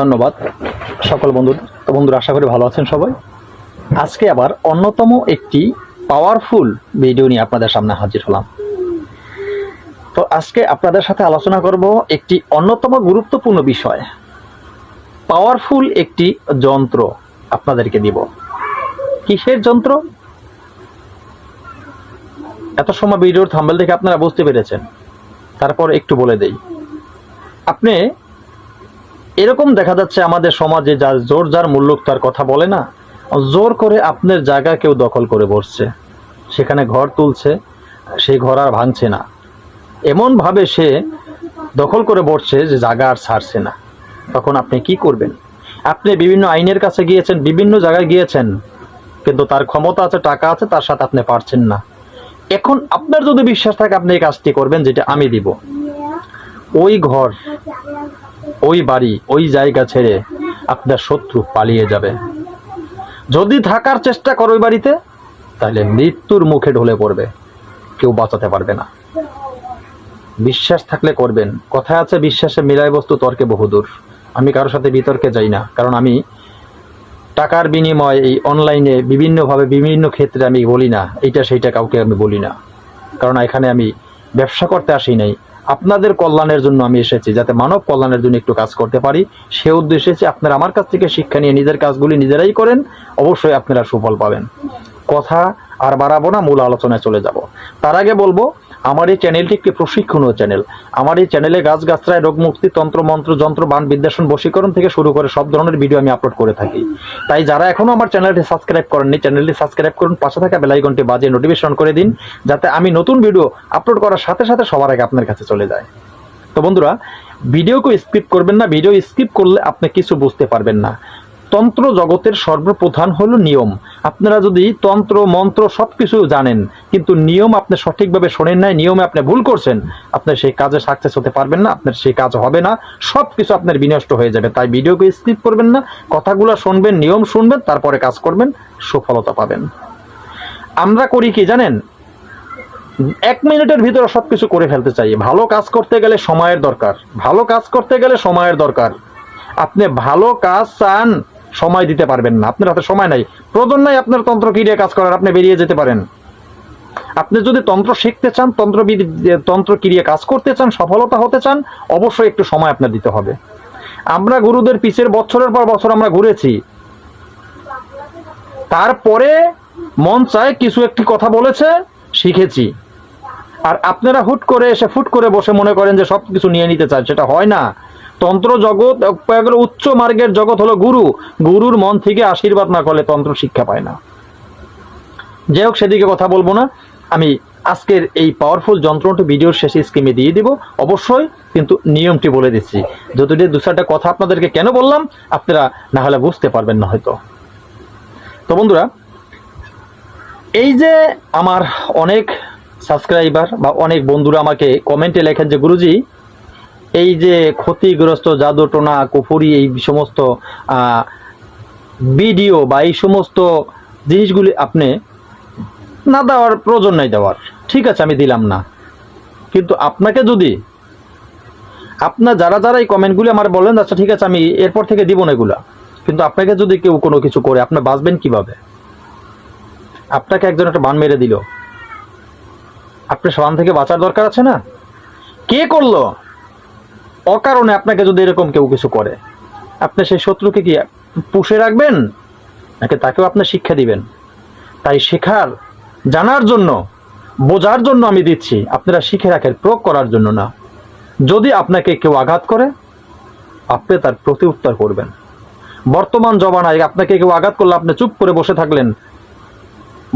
ধন্যবাদ সকল বন্ধু, তো বন্ধুরা আশা করি ভালো আছেন সবাই। আজকে আবার অন্যতম একটি পাওয়ারফুল ভিডিও নিয়ে আপনাদের সামনে হাজির হলাম। তো আজকে আপনাদের সাথে আলোচনা করব একটি অন্যতম গুরুত্বপূর্ণ বিষয়। পাওয়ারফুল একটি যন্ত্র আপনাদেরকে দিব। কিসের যন্ত্র? এত সময় ভিডিওর থাম্বেল দেখে আপনারা বুঝতে পেরেছেন। তারপর একটু বলে দেই। আপনি এরকম দেখা যাচ্ছে আমাদের সমাজে যার জোর যার মূল্য তার কথা বলে না। জোর করে আপনার জায়গা কেউ দখল করে বসছে। সেখানে ঘর তুলছে, সেই ঘর আর ভাঙছে না। এমনভাবে সে দখল করে বসছে যে জায়গা আর ছাড়ছে না। তখন আপনি কি করবেন? আপনি বিভিন্ন আইনের কাছে গিয়েছেন, বিভিন্ন জায়গায় গিয়েছেন, কিন্তু তার ক্ষমতা আছে, টাকা আছে, তার সাথে আপনি পারছেন না। এখন আপনার যদি বিশ্বাস থাকে, আপনি এই কাজটি করবেন, যেটা আমি দিব। ওই ঘর ওই বাড়ি, ওই জায়গা ছেড়ে আপনার শত্রু পালিয়ে যাবে। যদি থাকার চেষ্টা করো ওই বাড়িতে, তাহলে মৃত্যুর মুখে ঢলে পড়বে। কেউ বাঁচাতে পারবে না। বিশ্বাস থাকলে করবেন। কথা আছে, বিশ্বাসে মিলাই বস্তু, তর্কে বহুদূর। আমি কারোর সাথে বিতর্কে যাই না, কারণ আমি টাকার বিনিময়ে এই অনলাইনে বিভিন্নভাবে বিভিন্ন ক্ষেত্রে আমি বলি না, এইটা সেইটা কাউকে আমি বলি না। কারণ এখানে আমি ব্যবসা করতে আসি নাই আপনাদের কল্যাণের জন্য আমি এসেছি, যাতে মানব কল্যাণের জন্য একটু কাজ করতে পারি। সে উদ্দেশ্যে এসেছি আপনারা আমার কাছ থেকে শিক্ষা নিয়ে নিজের কাজগুলি নিজেরাই করেন, অবশ্যই আপনারা সুফল পাবেন। কথা আর বাড়াবো না, মূল আলোচনায় চলে যাব। তার আগে বলব আমার এই চ্যানেলটি একটি প্রশিক্ষণীয় চ্যানেল আমার এই চ্যানেলে গাছগাছরায় রোগমুক্তি তন্ত্র, মন্ত্র, যন্ত্র, বান বিদ্যাসন বশীকরণ থেকে শুরু করে সব ধরনের ভিডিও আমি আপলোড করে থাকি। তাই যারা এখনও আমার চ্যানেলটি সাবস্ক্রাইব করেননি চ্যানেলটি সাবস্ক্রাইব করুন, পাশে থাকা বেলাইকনটি বাজিয়ে নোটিফিকেশন করে দিন, যাতে আমি নতুন ভিডিও আপলোড করার সাথে সাথে সবার আগে আপনার কাছে চলে যায়। তো বন্ধুরা ভিডিওকে স্কিপ করবেন না ভিডিও স্কিপ করলে আপনি কিছু বুঝতে পারবেন না। তন্ত্র জগতের সর্বপ্রধান হলো নিয়ম। আপনারা যদি তন্ত্র, মন্ত্র সব কিছু জানেন, কিন্তু নিয়ম আপনি সঠিকভাবে শোনেন নাই, নিয়মে আপনি ভুল করছেন আপনার সেই কাজে সাকসেস হতে পারবেন না, আপনার সেই কাজ হবে না সব কিছু আপনার বিনষ্ট হয়ে যাবে। তাই ভিডিওকে স্কিপ করবেন না, কথাগুলো শুনবেন, নিয়ম শুনবেন, তারপরে কাজ করবেন, সফলতা পাবেন। আমরা করি কি জানেন? এক মিনিটের ভিতরে সব কিছু করে ফেলতে চাই। ভালো কাজ করতে গেলে সময়ের দরকার। ভালো কাজ করতে গেলে সময়ের দরকার। আপনি ভালো কাজ চান সময় দিতে পারবেন না। আপনার হাতে সময় নাই। প্রয়োজন নাই আপনার তন্ত্র ক্রিয়া কাজ করার, আপনি বেরিয়ে যেতে পারেন। আপনি যদি তন্ত্র শিখতে চান, তন্ত্র তন্ত্র ক্রিয়া কাজ করতে চান, সফলতা হতে চান, অবশ্যই একটু সময় আপনার দিতে হবে। আমরা গুরুদের পিছের বছরের পর বছর আমরা ঘুরেছি। তারপরে মন চায় কিছু একটি কথা বলেছে, শিখেছি। আর আপনারা হুট করে এসে ফুট করে বসে মনে করেন যে সব কিছু নিয়ে নিতে চান সেটা হয় না। তন্ত্র জগৎ উচ্চ মার্গের জগৎ হলো গুরু। গুরুর মন থেকে আশীর্বাদ না করলে তন্ত্র শিক্ষা পায় না। যাই হোক, সেদিকে কথা বলব না। আমি আজকের এই পাওয়ারফুল যন্ত্রটি ভিডিওর শেষে স্কিমে দিয়ে দিব। অবশ্যই কিন্তু নিয়মটি বলে দিচ্ছি। যতটি দু চারটা কথা আপনাদেরকে কেন বললাম, আপনারা না হলে বুঝতে পারবেন না হয়তো। তো বন্ধুরা, এই যে আমার অনেক সাবস্ক্রাইবার বা অনেক বন্ধুরা আমাকে কমেন্টে লেখেন যে, গুরুজি এই যে ক্ষতিগ্রস্ত জাদু টোনা, কুফুরি, এই সমস্ত ভিডিও বা এই সমস্ত জিনিসগুলি আপনি না দেওয়ার প্রয়োজন নাই দেওয়ার। ঠিক আছে, আমি দিলাম না। কিন্তু আপনাকে যদি আপনার যারা যারা এই কমেন্টগুলি আমার বলেন আচ্ছা ঠিক আছে, আমি এরপর থেকে দিব না এগুলা। কিন্তু আপনাকে যদি কেউ কোনো কিছু করে, আপনি বাঁচবেন কীভাবে? আপনাকে একজন একটা বান মেরে দিল। আপনি সমান থেকে বাঁচার দরকার আছে না? কে করল? অকারণে আপনাকে যদি এরকম কেউ কিছু করে, আপনি সেই শত্রুকে কি পুষে রাখবেন? নাকি তাকেও আপনি শিক্ষা দিবেন? তাই শেখার, জানার জন্য, বোঝার জন্য আমি দিচ্ছি, আপনারা শিখে রাখেন, প্রয়োগ করার জন্য না। যদি আপনাকে কেউ আঘাত করে, আপনি তার প্রতি উত্তর করবেন। বর্তমান জমানায় আপনাকে কেউ আঘাত করলে আপনি চুপ করে বসে থাকলেন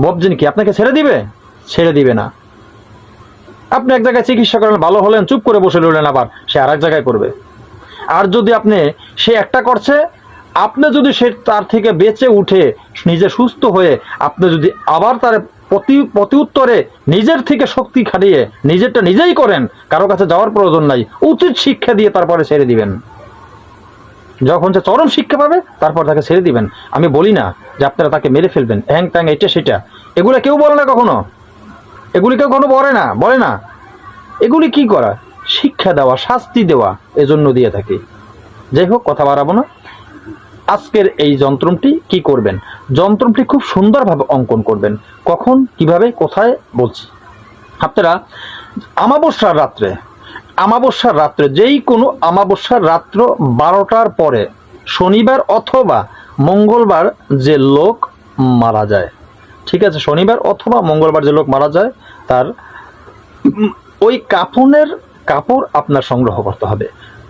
ভাবছেন কি আপনাকে ছেড়ে দিবে? ছেড়ে দিবে না। আপনি এক জায়গায় চিকিৎসা করেন, ভালো হলেন, চুপ করে বসে রইলেন আবার, সে আর এক জায়গায় করবে। আর যদি আপনি সে একটা করছে, আপনি যদি সে তার থেকে বেঁচে উঠে, নিজে সুস্থ হয়ে, আপনি যদি আবার তার প্রতি প্রতি উত্তরে নিজের থেকে শক্তি খাটিয়ে, নিজেরটা নিজেই করেন, কারও কাছে যাওয়ার প্রয়োজন নাই, উচিত শিক্ষা দিয়ে তারপরে ছেড়ে দিবেন। যখন সে চরম শিক্ষা পাবে, তারপর তাকে ছেড়ে দিবেন। আমি বলি না যে আপনারা তাকে মেরে ফেলবেন হ্যাং ট্যাং এটা সেটা এগুলো কেউ বলে না কখনো? এগুলি কেউ কোনো বলে না বলে না। এগুলি কি করা? শিক্ষা দেওয়া, শাস্তি দেওয়া এজন্য দিয়ে থাকি। যাই হোক, কথা বাড়াবো না। আজকের এই যন্ত্রটি কি করবেন? যন্ত্রটি খুব সুন্দরভাবে অঙ্কন করবেন। কখন, কীভাবে, কোথায় বলছি। আপনারা আমাবস্যার রাত্রে আমাবস্যার রাত্রে, যেই কোনো আমাবস্যার রাত্র বারোটার পরে, শনিবার অথবা মঙ্গলবার যে লোক মারা যায়। ঠিক আছে, শনিবার অথবা মঙ্গলবার যে লোক মারা যায়, তার ওই কাপনের কাপড় আপনার সংগ্রহ করতে হবে।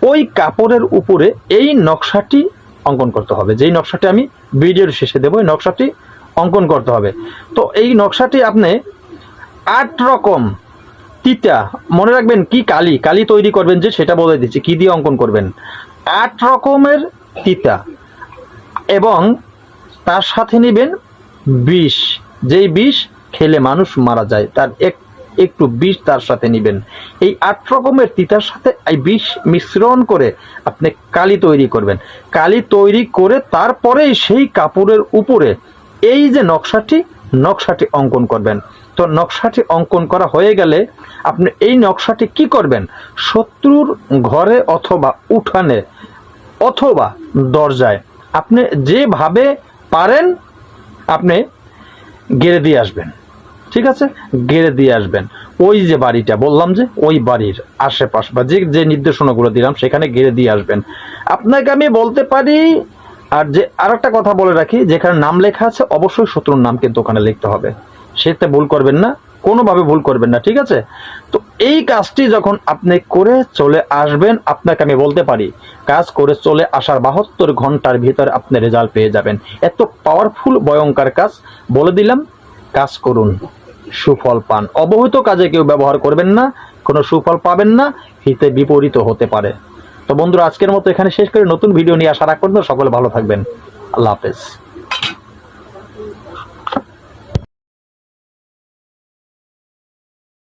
ওই কাপড়ের উপরে এই নকশাটি অঙ্কন করতে হবে। যেই নকশাটি আমি ভিডিওর শেষে দেবো, ওই নকশাটি অঙ্কন করতে হবে। তো এই নকশাটি আপনি আট রকম তিতা, মনে রাখবেন কি কালি? কালি তৈরি করবেন যে সেটা বলে দিচ্ছি, কি দিয়ে অঙ্কন করবেন? আট রকমের তিতা এবং তার সাথে নেবেন বিষ। যেই বিষ খেলে মানুষ মারা যায়, তার এক, একটু বিষ তার সাথে নেবেন। এই আট রকমের তিতার সাথে এই বিষ মিশ্রণ করে আপনি কালি তৈরি করবেন। কালি তৈরি করে তারপরেই সেই কাপড়ের উপরে এই যে নকশাটি নকশাটি অঙ্কন করবেন। তো নকশাটি অঙ্কন করা হয়ে গেলে আপনি এই নকশাটি কি করবেন? শত্রুর ঘরে অথবা উঠানে অথবা দরজায় আপনি যেভাবে পারেন, আপনি গেড়ে দিয়ে আসবেন। ঠিক আছে? গেড়ে দিয়ে আসবেন। ওই যে বাড়িটা বললাম যে, ওই বাড়ির আশেপাশ বা যে যে নির্দেশনাগুলো দিলাম, সেখানে গেড়ে দিয়ে আসবেন। আপনাকে আমি বলতে পারি, আর যে আর একটা কথা বলে রাখি, যেখানে নাম লেখা আছে, অবশ্যই শত্রুর নাম কিন্তু ওখানে লিখতে হবে। সেটা ভুল করবেন না, কোনোভাবে ভুল করবেন না, ঠিক আছে? তো এই কাজটি যখন আপনি করে চলে আসবেন, আপনাকে আমি বলতে পারি, কাজ করে চলে আসার বাহাত্তর ঘণ্টার ভিতরে আপনি রেজাল্ট পেয়ে যাবেন। এত পাওয়ারফুল ভয়ঙ্কর কাজ। বলে দিলাম, কাজ করুন, সুফল পান। অবহিত কাজে কেউ ব্যবহার করবেন না, কোনো সুফল পাবেন না, হিতে বিপরীত হতে পারে। তো বন্ধুরা, আজকের মতো এখানে শেষ করে। নতুন ভিডিও নিয়ে আশা রাখবেন সকলে ভালো থাকবেন। আল্লাহ হাফেজ।